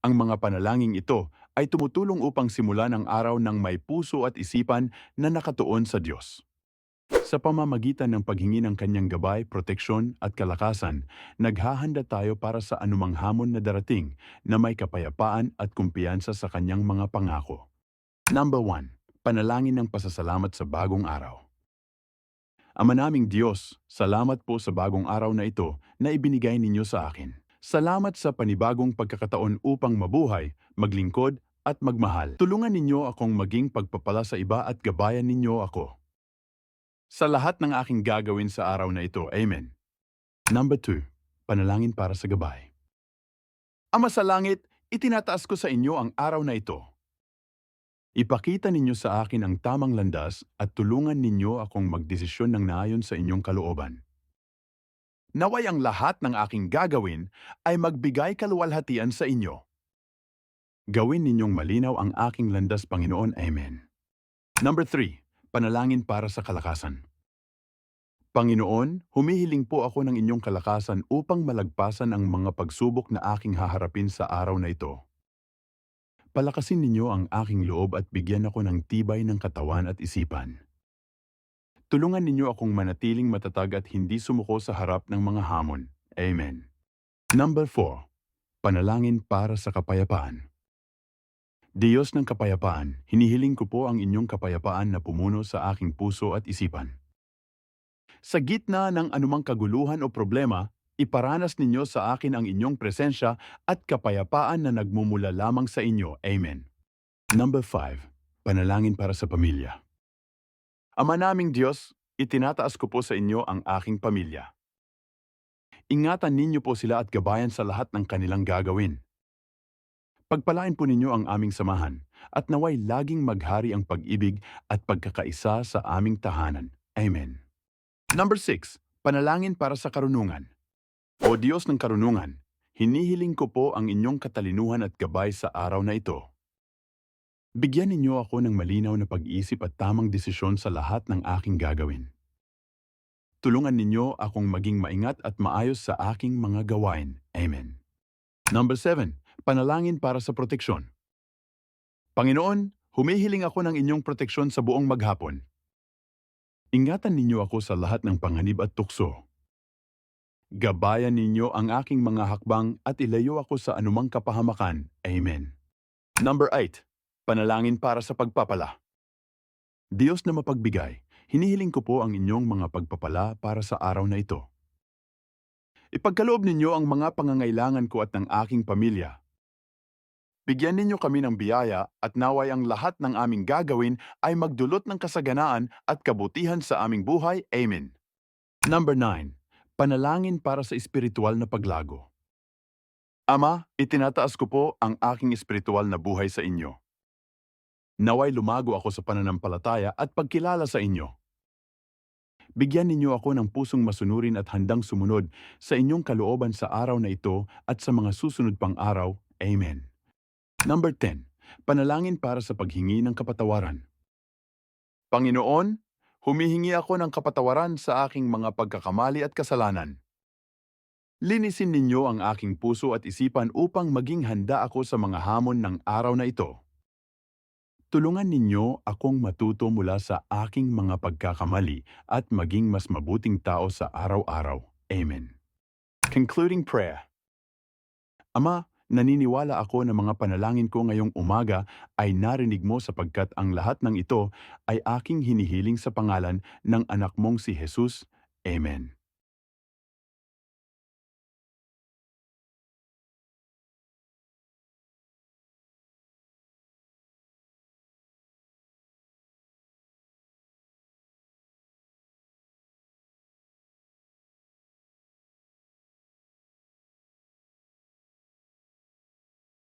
Ang mga panalangin ito ay tumutulong upang simulan ang araw ng may puso at isipan na nakatuon sa Diyos. Sa pamamagitan ng paghingi ng kanyang gabay, proteksyon at kalakasan, naghahanda tayo para sa anumang hamon na darating na may kapayapaan at kumpiyansa sa kanyang mga pangako. Number 1. Panalangin ng pasasalamat sa bagong araw. Ama naming Diyos, salamat po sa bagong araw na ito na ibinigay ninyo sa akin. Salamat sa panibagong pagkakataon upang mabuhay, maglingkod at magmahal. Tulungan ninyo akong maging pagpapala sa iba at gabayan ninyo ako. Sa lahat ng aking gagawin sa araw na ito, Amen. Number 2. Panalangin para sa gabay. Ama sa langit, itinataas ko sa inyo ang araw na ito. Ipakita ninyo sa akin ang tamang landas at tulungan ninyo akong magdesisyon ng naayon sa inyong kalooban. Naway ang lahat ng aking gagawin ay magbigay kaluwalhatian sa inyo. Gawin ninyong malinaw ang aking landas, Panginoon. Amen. Number 3. Panalangin para sa kalakasan. Panginoon, humihiling po ako ng inyong kalakasan upang malagpasan ang mga pagsubok na aking haharapin sa araw na ito. Palakasin ninyo ang aking loob at bigyan ako ng tibay ng katawan at isipan. Tulungan ninyo akong manatiling matatag at hindi sumuko sa harap ng mga hamon. Amen. Number 4. Panalangin para sa kapayapaan. Diyos ng kapayapaan, hinihiling ko po ang inyong kapayapaan na pumuno sa aking puso at isipan. Sa gitna ng anumang kaguluhan o problema, iparanas ninyo sa akin ang inyong presensya at kapayapaan na nagmumula lamang sa inyo. Amen. Number 5. Panalangin para sa pamilya. Ama naming Diyos, itinataas ko po sa inyo ang aking pamilya. Ingatan ninyo po sila at gabayan sa lahat ng kanilang gagawin. Pagpalain po ninyo ang aming samahan at naway laging maghari ang pag-ibig at pagkakaisa sa aming tahanan. Amen. Number 6. Panalangin para sa karunungan. O Diyos ng karunungan, hinihiling ko po ang inyong katalinuhan at gabay sa araw na ito. Bigyan ninyo ako ng malinaw na pag-iisip at tamang desisyon sa lahat ng aking gagawin. Tulungan ninyo akong maging maingat at maayos sa aking mga gawain. Amen. Number 7. Panalangin para sa proteksyon. Panginoon, humihiling ako ng inyong proteksyon sa buong maghapon. Ingatan ninyo ako sa lahat ng panganib at tukso. Gabayan ninyo ang aking mga hakbang at ilayo ako sa anumang kapahamakan. Amen. Number 8. Panalangin para sa pagpapala. Diyos na mapagbigay, hinihiling ko po ang inyong mga pagpapala para sa araw na ito. Ipagkaloob ninyo ang mga pangangailangan ko at ng aking pamilya. Bigyan ninyo kami ng biyaya at naway ang lahat ng aming gagawin ay magdulot ng kasaganaan at kabutihan sa aming buhay. Amen. Number 9. Panalangin para sa espiritual na paglago. Ama, itinataas ko po ang aking espiritual na buhay sa inyo. Naway lumago ako sa pananampalataya at pagkilala sa inyo. Bigyan ninyo ako ng pusong masunurin at handang sumunod sa inyong kalooban sa araw na ito at sa mga susunod pang araw. Amen. Number 10. Panalangin para sa paghingi ng kapatawaran. Panginoon, humihingi ako ng kapatawaran sa aking mga pagkakamali at kasalanan. Linisin ninyo ang aking puso at isipan upang maging handa ako sa mga hamon ng araw na ito. Tulungan ninyo akong matuto mula sa aking mga pagkakamali at maging mas mabuting tao sa araw-araw. Amen. Concluding Prayer Ama, naniniwala ako na mga panalangin ko ngayong umaga ay narinig mo sapagkat ang lahat ng ito ay aking hinihiling sa pangalan ng anak mong si Jesus. Amen.